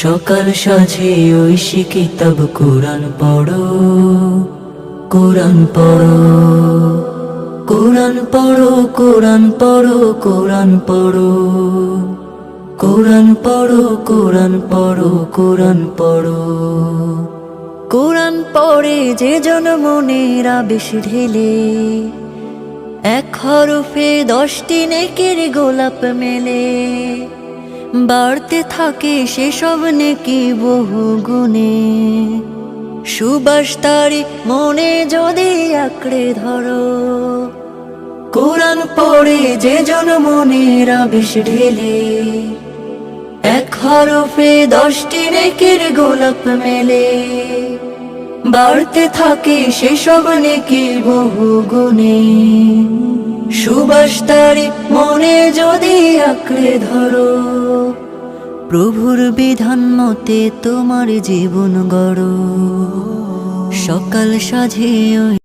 সকাল সাজে ঐশী কিতাব কোরআন পড়ো কোরআন পড়ো কোরআন পড়ো কোরআন পড়ো কোরআন পড়ো কোরআন পড়ো কোরআন পড়ো কোরআন পড়ো। কোরআন পড়ে যে জন মনের আবেশ ঢেলে, এক হরফে দশটি নেকের গোলাপ মেলে। বাড়তে থাকে সেসব নেকি বহু গুণে। সুবাস তারি মনে যদি আঁকড়ে ধরো, কোরআন পড়ে যে জন মনের আবেশ ঢেলে। এক হরফে দশটি নেকের গোলাপ মেলে। বাড়তে থাকে সেসব নেকি বহু গুণে। সুবাস তারি মনে যদি আঁকড়ে ধরো। প্রভুর বিধান মতে তোমার জীবন গড়। সকাল ওই